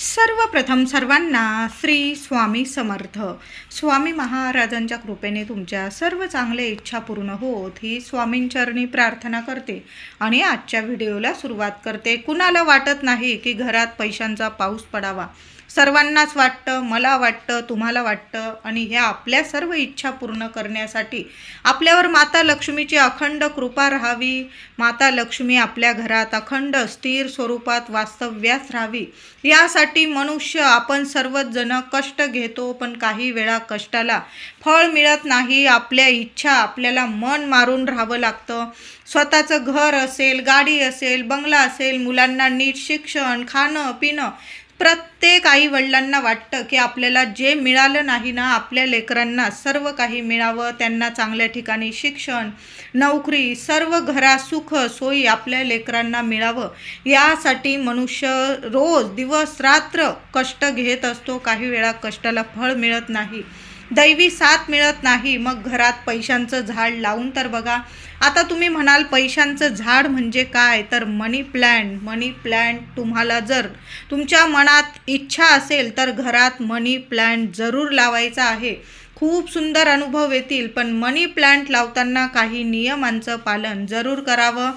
सर्वप्रथम सर्वांना श्री स्वामी समर्थ. स्वामी महाराजांच्या कृपेने तुमच्या सर्व चांगल्या इच्छा पूर्ण होत ही स्वामींचरणी प्रार्थना करते आणि आजच्या व्हिडिओला सुरुवात करते. कुणाला वाटत नाही की घरात पैशांचा पाऊस पडावा? सर्वांनाच वाटतं मला वाटतं तुम्हाला वाटतं आणि ह्या आपल्या सर्व इच्छा पूर्ण करण्यासाठी आपल्यावर माता लक्ष्मीची अखंड कृपा राहावी. माता लक्ष्मी आपल्या घरात अखंड स्थिर स्वरूपात वास्तव्यास राहावी. यासाठी मनुष्य आपण सर्वच जण कष्ट घेतो पण काही वेळा कष्टाला फळ मिळत नाही. आपल्या इच्छा आपल्याला मन मारून राहावं लागतं. स्वतःचं घर असेल गाडी असेल बंगला असेल मुलांना नीट शिक्षण खाणं पिणं प्रत्येक आई वडिलांना वाटतं की आपल्याला जे मिळालं नाही ना आपल्या लेकरांना सर्व काही मिळावं त्यांना चांगल्या ठिकाणी शिक्षण नोकरी सर्व घरा सुख सोयी आपल्या लेकरांना मिळावं. यासाठी मनुष्य रोज दिवस रात्र कष्ट घेत असतो. काही वेळा कष्टाला फळ मिळत नाही. दैवी साथ मिळत नाही. मग घरात पैशांचं झाड लावून तर बघा. आता तुम्ही म्हणाल पैशांचं झाड म्हणजे काय? तर मनी प्लॅन्ट मनी प्लॅन्ट तुम्हाला जर तुमच्या मनात इच्छा असेल तर घरात मनी प्लॅन्ट जरूर लावायचा आहे. खूप सुंदर अनुभव येतील पण मनी प्लॅन्ट लावताना काही नियमांचं पालन जरूर करावं.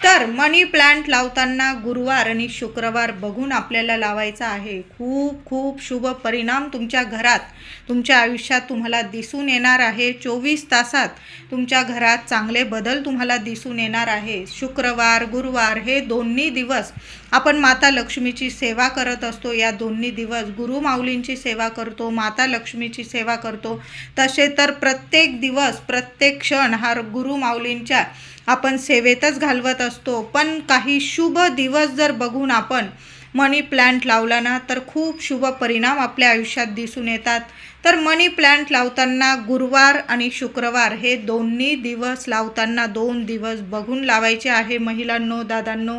तर मनी प्लांट लावताना गुरुवार आणि शुक्रवार बघून आपल्याला लावायचा आहे. खूप खूप शुभ परिणाम तुमच्या घरात. तुमच्या आयुष्यात तुम्हाला दिसून येणार आहे. चोवीस तासात तुमच्या घरात चांगले बदल तुम्हाला दिसून येणार आहे. शुक्रवार गुरुवार हे दोन्ही दिवस आपण माता लक्ष्मीची सेवा करत असतो. या दोन्ही दिवस गुरु माऊलींची सेवा करतो माता लक्ष्मीची सेवा करतो. तसे तर प्रत्येक दिवस प्रत्येक क्षण हा गुरु माऊलींच्या आपण सेवेतच घालवत असतो. पण काही शुभ दिवस जर बघून आपण मनी प्लॅन्ट लावला ना तर खूप शुभ परिणाम आपल्या आयुष्यात दिसून येतात. तर मनी प्लॅन्ट लावताना गुरुवार आणि शुक्रवार हे दोन्ही दिवस लावताना दोन दिवस बघून लावायचे आहे. महिलांनो दादांनो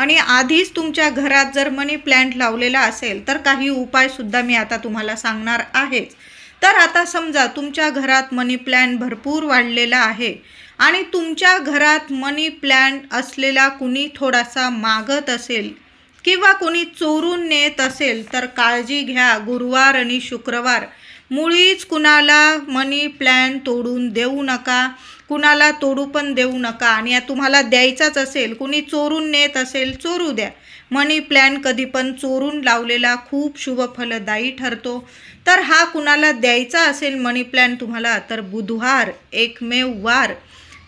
आणि आधीच तुमच्या घरात जर मनी प्लॅन्ट लावलेला असेल तर काही उपायसुद्धा मी आता तुम्हाला सांगणार आहेच तर आता समजा तुमच्या घरात मनी प्लॅन भरपूर वाढलेला आहे आणि तुमच्या घरात मनी प्लॅन्ट असलेला कुणी थोडासा मागत असेल किंवा कोणी चोरून नेत असेल तर काळजी घ्या. गुरुवार आणि शुक्रवार मुळीच कुणाला मनी प्लॅन तोडून देऊ नका कुणाला तोडू पण देऊ नका. आणि या तुम्हाला द्यायचाच असेल कुणी चोरून नेत असेल चोरू द्या. मनी प्लॅन कधी पण चोरून लावलेला खूप शुभ फलदायी ठरतो. तर हा कुणाला द्यायचा असेल मनी प्लॅन तुम्हाला तर बुधवार एकमेव वार.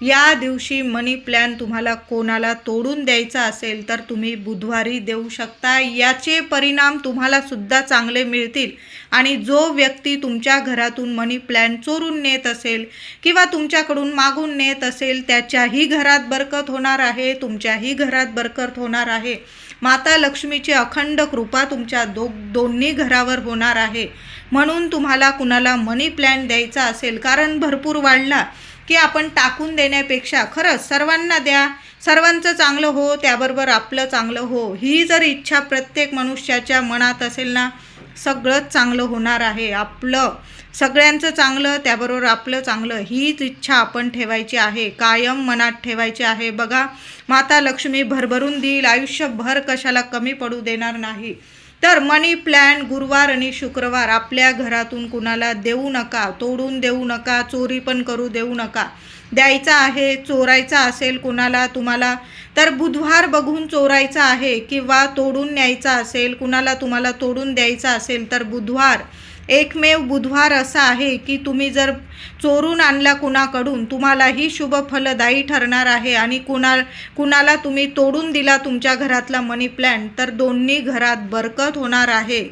या दिवशी मनी प्लॅन तुम्हाला कोणाला तोडून द्यायचा असेल तर तुम्ही बुधवारी देऊ शकता. याचे परिणाम तुम्हाला सुद्धा चांगले मिळतील. आणि जो व्यक्ती तुमच्या घरातून मनी प्लॅन चोरून नेत असेल किंवा तुमच्याकडून मागून नेत असेल त्याच्याही घरात बरकत होणार आहे तुमच्याही घरात बरकत होणार आहे. माता लक्ष्मीची अखंड कृपा तुमच्या दो दोन्ही घरावर होणार आहे. म्हणून तुम्हाला कुणाला मनी प्लॅन द्यायचा असेल कारण भरपूर वाढला. की आपण टाकून देण्यापेक्षा खरंच सर्वांना द्या सर्वांचं चांगलं हो त्याबरोबर आपलं चांगलं हो. ही जर इच्छा प्रत्येक मनुष्याच्या मनात असेल ना सगळंच चांगलं होणार आहे. आपलं सगळ्यांचं चांगलं त्याबरोबर आपलं चांगलं हीच इच्छा आपण ठेवायची आहे. कायम मनात ठेवायची आहे. बघा माता लक्ष्मी भरभरून देईल. आयुष्यभर कशाला कमी पडू देणार नाही. तर मनी प्लॅन गुरुवार आणि शुक्रवार आपल्या घरातून कुणाला देऊ नका तोडून देऊ नका चोरी पण करू देऊ नका. द्यायचा आहे चोरायचा असेल कुणाला तुम्हाला तर बुधवार बघून चोरायचा आहे किंवा तोडून न्यायचा असेल कुणाला तुम्हाला तोडून द्यायचा असेल तर बुधवार एकमेव बुधवार असा आहे की तुम्ही जर चोरून आणला कुणाकडून तुम्हालाही शुभ फलदायी ठरणार आहे आणि कुणा कुणाला तुम्ही तोडून दिला तुमच्या घरातला मनी प्लॅन तर दोन्ही घरात बरकत होणार आहे.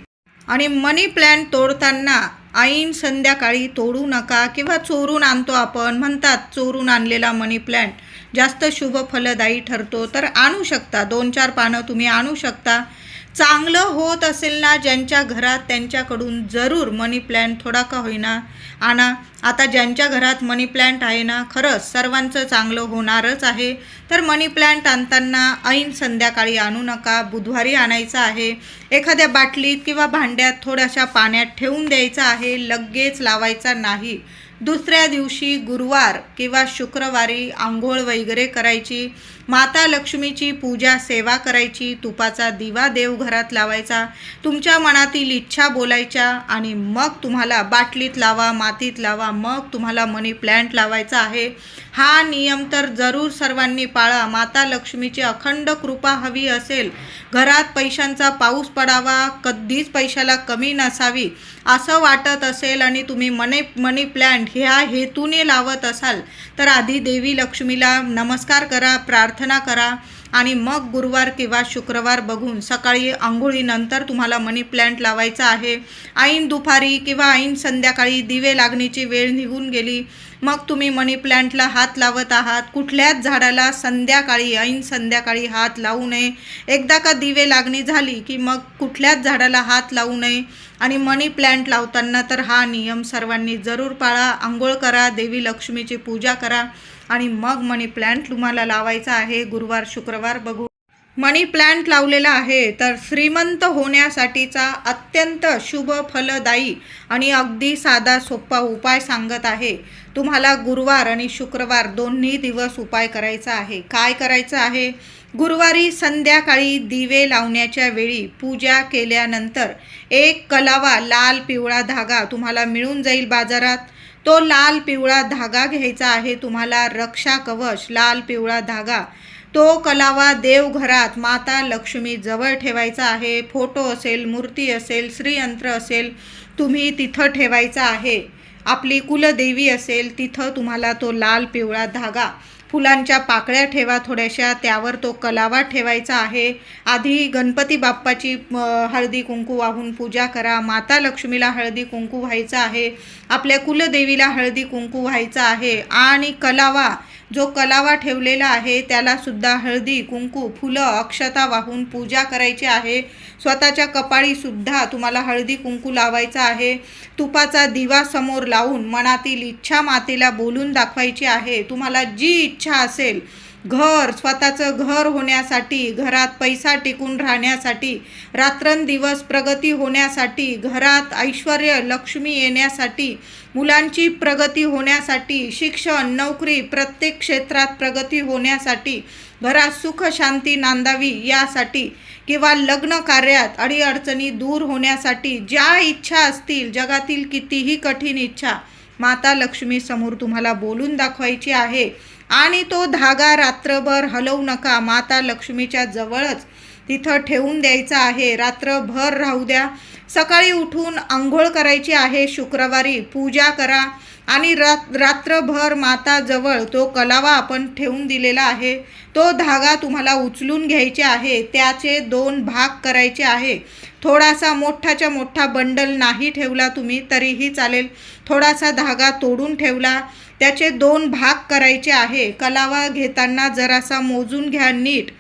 आणि मनी प्लॅन तोडताना ऐन संध्याकाळी तोडू नका किंवा चोरून आणतो आपण म्हणतात चोरून आणलेला मनी प्लॅन जास्त शुभ फलदायी ठरतो तर आणू शकता. दोन चार पानं तुम्ही आणू शकता. चांगलं होत असेल ना ज्यांच्या घरात त्यांच्याकडून जरूर मनी प्लॅन थोडा का होईना. आणा आता ज्यांच्या घरात मनी प्लॅन्ट आहे ना खरंच सर्वांचं चांगलं होणारच आहे. तर मनी प्लॅन्ट आणताना ऐन संध्याकाळी आणू नका बुधवारी आणायचं आहे. एखाद्या बाटलीत किंवा भांड्यात थोड्याशा पाण्यात ठेवून द्यायचं आहे लगेच लावायचा नाही. दुसऱ्या दिवशी गुरुवार किंवा शुक्रवारी आंघोळ वगैरे करायची माता लक्ष्मीची पूजा सेवा करायची तुपाचा दिवा देवघरात लावायचा तुमच्या मनातील इच्छा बोलायच्या आणि मग तुम्हाला बाटलीत लावा मातीत लावा मग तुम्हाला मनी प्लॅन्ट लावायचा आहे. हा नियम तर जरूर सर्वांनी पाळा. माता लक्ष्मीची अखंड कृपा हवी असेल. घरात पैशांचा पाऊस पडावा. कधीच पैशाला कमी नसावी. असं वाटत असेल आणि तुम्ही मनी मनी प्लॅन्ट ह्या हेतूने लावत असाल तर आधी देवी लक्ष्मीला नमस्कार करा प्रार्थना करा. आणि मग गुरुवार किंवा शुक्रवार बघून सकाळी आंघोळीनंतर तुम्हाला मनी प्लॅन्ट लावायचा आहे. ऐन दुपारी किंवा ऐन संध्याकाळी दिवे लागणीची वेळ निघून गेली. मग तुम्ही मनी प्लॅन्टला हात लावत आहात. कुठल्याच झाडाला संध्याकाळी ऐन संध्याकाळी हात लावू नये. एकदा का दिवे लागणी झाली की मग कुठल्याच झाडाला हात लावू नये. आणि मनी प्लॅन्ट लावताना तर हा नियम सर्वांनी जरूर पाळा. आंघोळ करा देवी लक्ष्मीची पूजा करा. आणि मग मनी प्लॅन्ट तुम्हाला लावायचा आहे. गुरुवार शुक्रवार बघू. मनी प्लॅन्ट लावलेला आहे. तर श्रीमंत होण्यासाठीचा अत्यंत शुभ फलदायी आणि अगदी साधा सोपा उपाय सांगत आहे. तुम्हाला गुरुवार आणि शुक्रवार दोन्ही दिवस उपाय करायचा आहे. काय करायचं आहे? गुरुवारी संध्याकाळी दिवे लावण्याच्या वेळी पूजा केल्यानंतर एक कलावा लाल पिवळा धागा तुम्हाला मिळून जाईल बाजारात. तो लाल पिवळा धागा घ्यायचा आहे. तुम्हाला रक्षा कवच लाल पिवळा धागा. तो कलावा देवघरात माता लक्ष्मी जवळ ठेवायचा आहे. फोटो असेल मूर्ती असेल श्रीयंत्र असेल तुम्ही तिथं ठेवायचा आहे. आपली कुलदेवी असेल तिथं तुम्हाला तो लाल पिवळा धागा. फुलांच्या पाकळ्या ठेवा थोड्याशा त्यावर तो कलावा ठेवायचा आहे. आधी गणपती बाप्पाची हळदी कुंकू वाहून पूजा करा. माता लक्ष्मीला हळदी कुंकू व्हायचं आहे. आपल्या कुलदेवीला हळदी कुंकू व्हायचं आहे. आणि कलावा जो कलावा ठेवलेला आहे त्यालासुद्धा हळदी कुंकू फुलं अक्षता वाहून पूजा करायची आहे. स्वतःच्या कपाळीसुद्धा तुम्हाला हळदी कुंकू लावायचा आहे. तुपाचा दिवा समोर लावून मनातील इच्छा मातेला बोलून दाखवायची आहे. तुम्हाला जी इच्छा असेल घर स्वतःचं घर होण्यासाठी घरात पैसा टिकून राहण्यासाठी रात्रंदिवस प्रगती होण्यासाठी घरात ऐश्वर लक्ष्मी येण्यासाठी मुलांची प्रगती होण्यासाठी शिक्षण नोकरी प्रत्येक क्षेत्रात प्रगती होण्यासाठी घरात सुख शांती नांदावी यासाठी किंवा लग्न कार्यात अडीअडचणी दूर होण्यासाठी ज्या इच्छा असतील जगातील कितीही कठीण इच्छा माता लक्ष्मी समोर तुम्हाला बोलून दाखवायची आहे. आणि तो धागा रात्रभर हलवू नका. माता लक्ष्मीच्या जवळच तिथं ठेवून द्यायचा आहे. रात्रभर राहू द्या. सकाळी उठून आंघोळ करायची आहे. शुक्रवारी पूजा करा आणि रात रात्रभर माताजवळ तो कलावा आपण ठेवून दिलेला आहे. तो धागा तुम्हाला उचलून घ्यायचे आहे. त्याचे दोन भाग करायचे आहे. थोडासा मोठाच्या मोठा बंडल नाही ठेवला तुम्ही तरीही चालेल. थोडासा धागा तोडून ठेवला. त्याचे दोन भाग करायचे आहे. कलावा घेताना जरासा मोजून घ्या नीट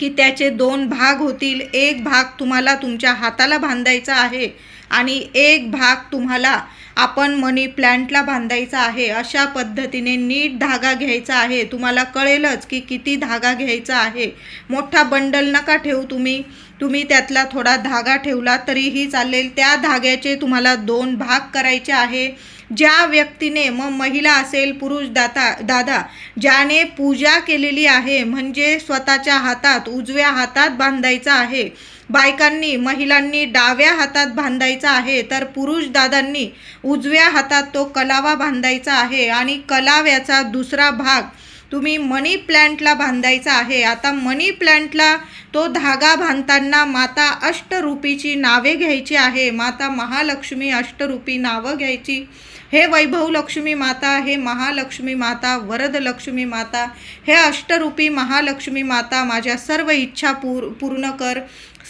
की त्याचे दोन भाग होतील. एक भाग तुम्हाला तुमच्या हाताला बांधायचा आहे आणि एक भाग तुम्हाला आपण मनी प्लॅन्टला बांधायचा आहे. अशा पद्धतीने नीट धागा घ्यायचा आहे. तुम्हाला कळेलच की किती धागा घ्यायचा आहे. मोठा बंडल नका ठेवू तुम्ही. तुम्ही त्यातला थोडा धागा ठेवला तरीही चालेल. त्या धाग्याचे तुम्हाला दोन भाग करायचे आहे. ज्या व्यक्तीने मग महिला असेल पुरुष दाता दादा ज्याने पूजा केलेली आहे म्हणजे स्वतःच्या हातात उजव्या हातात बांधायचा आहे. बायकांनी महिलांनी डाव्या हातात बांधायचा आहे तर पुरुष दादांनी उजव्या हातात तो कलावा बांधायचा आहे. आणि कलाव्याचा दुसरा भाग तुम्ही मनी प्लॅन्टला बांधायचा आहे. आता मनी प्लॅन्टला तो धागा बांधताना माता अष्टरूपीची नावे घ्यायची आहे. माता महालक्ष्मी अष्टरूपी नावं घ्यायची. हे वैभव लक्ष्मी माता हे महालक्ष्मी माता वरद लक्ष्मी माता हे अष्टरूपी महालक्ष्मी माता माझ्या सर्व इच्छा पूर पूर्ण कर.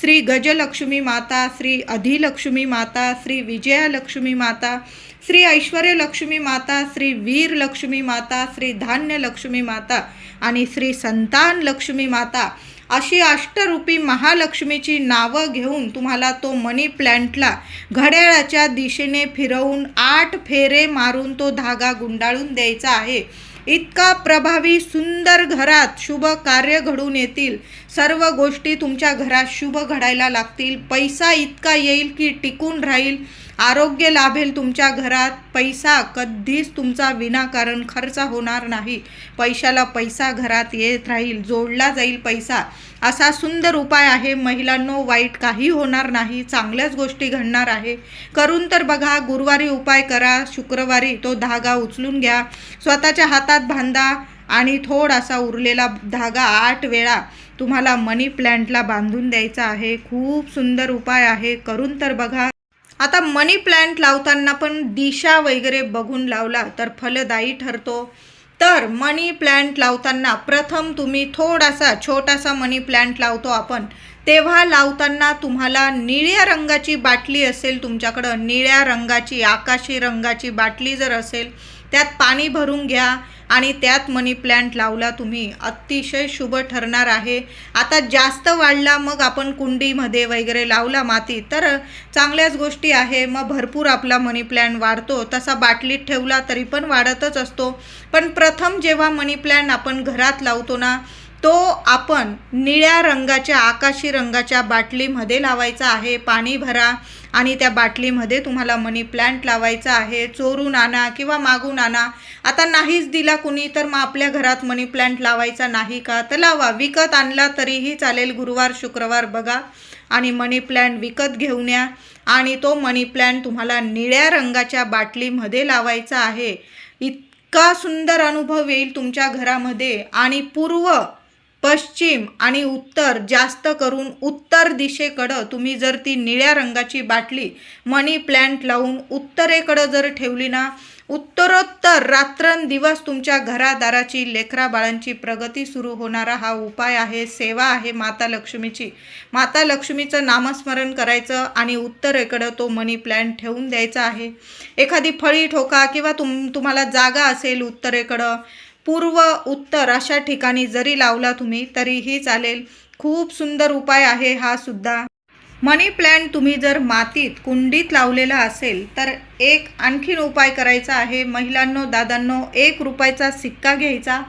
श्री गजलक्ष्मी माता श्री अधिलक्ष्मी माता श्री विजयालक्ष्मी माता श्री ऐश्वर्य लक्ष्मी माता श्री वीर लक्ष्मी माता श्री धान्य लक्ष्मी माता आणि श्री संतान लक्ष्मी माता अशी अष्टरूपी महालक्ष्मीची नावं घेऊन तुम्हाला तो मनी प्लॅन्टला घड्याळाच्या दिशेने फिरवून आठ फेरे मारून तो धागा गुंडाळून द्यायचा आहे. इतका प्रभावी सुंदर घरात शुभ कार्य घडून येतील. सर्व गोष्टी तुमच्या घरात शुभ घडायला लागतील. पैसा इतका येईल की टिकून राहील. आरोग्य लाभेल तुमच्या घरात. पैसा कधीच तुमचा विनाकारण खर्च होणार नाही. पैशाला पैसा घरात येत राहील जोडला जाईल पैसा. असा सुंदर उपाय आहे. महिलांनो वाईट काही होणार नाही. चांगल्याच गोष्टी घडणार आहे. करून तर बघा गुरुवारी उपाय करा. शुक्रवारी तो धागा उचलून घ्या. स्वतःच्या हातात बांधा आणि थोडासा उरलेला धागा आठ वेळा तुम्हाला मनी प्लॅन्टला बांधून द्यायचा आहे. खूप सुंदर उपाय आहे. करून तर बघा. आता मनी प्लॅन्ट लावताना पण दिशा वगैरे बघून लावला तर फलदायी ठरतो. तर मनी प्लॅन्ट लावताना प्रथम तुम्ही थोडासा छोटासा मनी प्लांट लावतो आपण. तेव्हा लावताना तुम्हाला निळ्या रंगाची बाटली असेल तुमच्याकडं. निळ्या रंगाची आकाशी रंगाची बाटली जर असेल त्यात पाणी भरून घ्या आणि त्यात मनी प्लॅन्ट लावला तुम्ही. अतिशय शुभ ठरणार आहे. आता जास्त वाढला मग आपण कुंडीमध्ये वगैरे लावला माती. तर चांगल्याच गोष्टी आहे. मग भरपूर आपला मनी प्लॅन्ट वाढतो. तसा बाटलीत ठेवला तरी पण वाढतच असतो. पण प्रथम जेव्हा मनी प्लॅन्ट आपण घरात लावतो ना तो आपण निळ्या रंगाच्या आकाशी रंगाच्या बाटलीमध्ये लावायचा आहे. पाणी भरा आणि त्या बाटलीमध्ये तुम्हाला मनी प्लांट लावायचा आहे. चोरून आणा किंवा मागून आणा आता नाहीच दिला कुणी तर मग आपल्या घरात मनी प्लांट लावायचा नाही का? तर लावा. विकत आणला तरीही चालेल. गुरुवार शुक्रवार बघा आणि मनी प्लॅन्ट विकत घेऊन या. आणि तो मनी प्लॅन्ट तुम्हाला निळ्या रंगाच्या बाटलीमध्ये लावायचा आहे. इतका सुंदर अनुभव येईल तुमच्या घरामध्ये. आणि पूर्व पश्चिम आणि उत्तर जास्त करून उत्तर दिशेकडं तुम्ही जर ती निळ्या रंगाची बाटली मनी प्लॅन्ट लावून उत्तरेकडं जर ठेवली ना उत्तरोत्तर रात्रंदिवस तुमच्या घरादाराची लेकरा बाळांची प्रगती सुरू होणारा हा उपाय आहे सेवा आहे माता लक्ष्मीची. माता लक्ष्मीचं नामस्मरण करायचं आणि उत्तरेकडं तो मनी प्लॅन्ट ठेवून द्यायचा आहे. एखादी फळी ठोका किंवा तुम तुम्हाला जागा असेल उत्तरेकडं पूर्व उत्तर अशा ठिकाणी जरी लावला तुम्ही तरीही चालेल. खूप सुंदर उपाय आहे हा सुद्धा. मनी प्लॅन्ट तुम्ही जर मातीत कुंडीत लावलेला असेल तर एक आणखीन उपाय करायचा आहे. महिलांनो दादांनो एक रुपयाचा सिक्का घ्यायचा.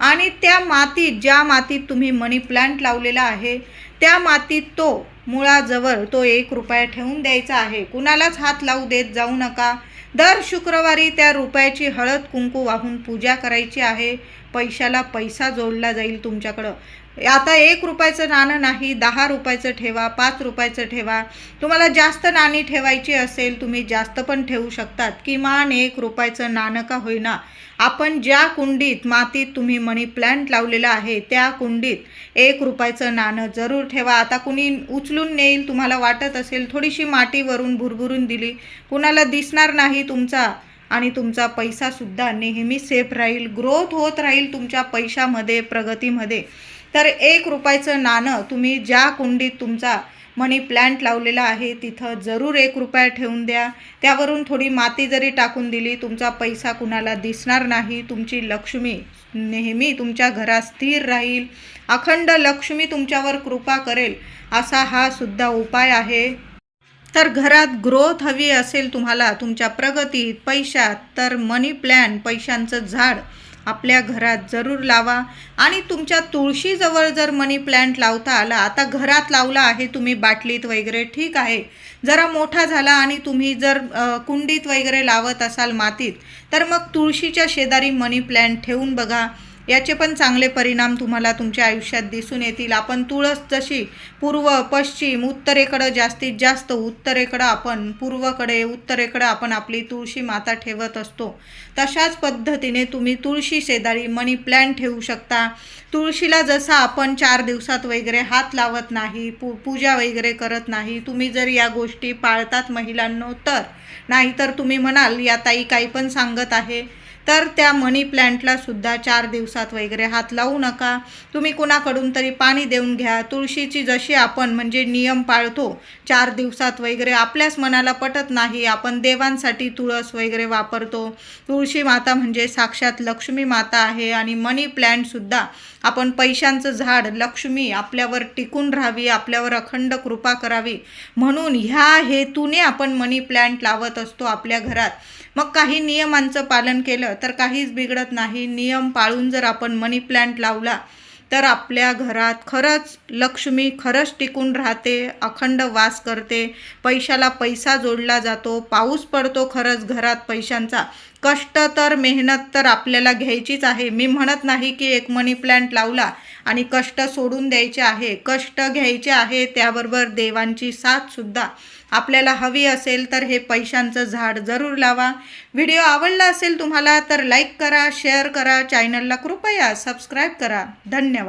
आणि त्या मातीत ज्या मातीत तुम्ही मनी प्लॅन्ट लावलेला आहे त्या मातीत तो मुळाजवळ तो एक रुपया ठेवून द्यायचा आहे. कुणालाच हात लावू देत जाऊ नका. दर शुक्रवारी त्या रुपयाची हळद कुंकू वाहून पूजा करायची आहे. पैशाला पैसा जोडला जाईल तुमच्याकडं. आता एक रुपयाचं नाणं नाही दहा रुपयाचं ठेवा पाच रुपयाचं ठेवा. तुम्हाला जास्त नाणी ठेवायची असेल तुम्ही जास्त पण ठेवू शकतात. किमान एक रुपयाचं नाणं का होईना. आपण ज्या कुंडीत मातीत तुम्ही मनी प्लॅन्ट लावलेला आहे त्या कुंडीत एक रुपयाचं नाणं जरूर ठेवा. आता कुणी उचलून नेईल तुम्हाला वाटत असेल थोडीशी माटीवरून भुरभुरून दिली. कुणाला दिसणार नाही तुमचा आणि तुमचा पैसासुद्धा नेहमी सेफ राहील. ग्रोथ होत राहील तुमच्या पैशामध्ये प्रगतीमध्ये. तर एक रुपयाचं नाणं तुम्ही ज्या कुंडीत तुमचा मनी प्लॅन्ट लावलेला आहे तिथं जरूर एक रुपया ठेवून द्या. त्यावरून थोडी माती जरी टाकून दिली तुमचा पैसा कुणाला दिसणार नाही. तुमची लक्ष्मी नेहमी तुमच्या घरात स्थिर राहील. अखंड लक्ष्मी तुमच्यावर कृपा करेल असा हा सुद्धा उपाय आहे. तर घरात ग्रोथ हवी असेल तुम्हाला तुमच्या प्रगतीत पैशात तर मनी प्लॅन पैशांचं झाड आपल्या घरात जरूर लावा. आणि तुमच्या तुळशीजवळ जर मनी प्लॅन्ट लावता आला आता घरात लावला आहे तुम्ही बाटलीत वगैरे ठीक आहे. जरा मोठा झाला आणि तुम्ही जर कुंडीत वगैरे लावत असाल मातीत तर मग तुळशीच्या शेजारी मनी प्लॅन्ट ठेवून बघा. याचे पण चांगले परिणाम तुम्हाला तुमच्या आयुष्यात दिसून येतील. आपण तुळस जशी पूर्व पश्चिम उत्तरेकडं जास्तीत जास्त उत्तरेकडं आपण पूर्वकडे उत्तरेकडं आपण आपली तुळशी माता ठेवत असतो. तशाच पद्धतीने तुम्ही तुळशी शेजारी मनी प्लॅन ठेवू शकता. तुळशीला जसं आपण चार दिवसात वगैरे हात लावत नाही पू पूजा वगैरे करत नाही तुम्ही जर या गोष्टी पाळतात महिलांनो तर. नाहीतर तुम्ही म्हणाल या ताई काही पण सांगत आहे. तर त्या मनी प्लॅन्टला सुद्धा चार दिवसात वगैरे हात लावू नका. तुम्ही कुणाकडून तरी पाणी देऊन घ्या. तुळशीची जशी आपण म्हणजे नियम पाळतो चार दिवसात वगैरे आपल्याच मनाला पटत नाही. आपण देवांसाठी तुळस वगैरे वापरतो. तुळशी माता म्हणजे साक्षात लक्ष्मी माता आहे आणि मनी प्लॅन्टसुद्धा आपण पैशांचं झाड लक्ष्मी आपल्यावर टिकून राहावी आपल्यावर अखंड कृपा करावी. म्हणून ह्या हेतूने आपण मनी प्लॅन्ट लावत असतो आपल्या घरात. मग काही नियमांचं पालन केलं तर काहीच बिघडत नाही. नियम पाळून जर आपण मनी प्लॅन्ट लावला तर आपल्या घरात खरंच लक्ष्मी खरंच टिकून राहते अखंड वास करते. पैशाला पैसा जोडला जातो पाऊस पडतो खरंच घरात पैशांचा. कष्ट तर मेहनत तर आपल्याला घ्यायचीच आहे. मी म्हणत नाही की एक मनी प्लॅन्ट लावला आणि कष्ट सोडून द्यायचे आहे. कष्ट घ्यायचे आहे त्याबरोबर देवांची साथसुद्धा आपल्याला हवी असेल तर हे पैशांचं झाड जरूर लावा. व्हिडिओ आवडला असेल तुम्हाला तर लाईक करा शेअर करा चॅनलला कृपया सबस्क्राईब करा. धन्यवाद.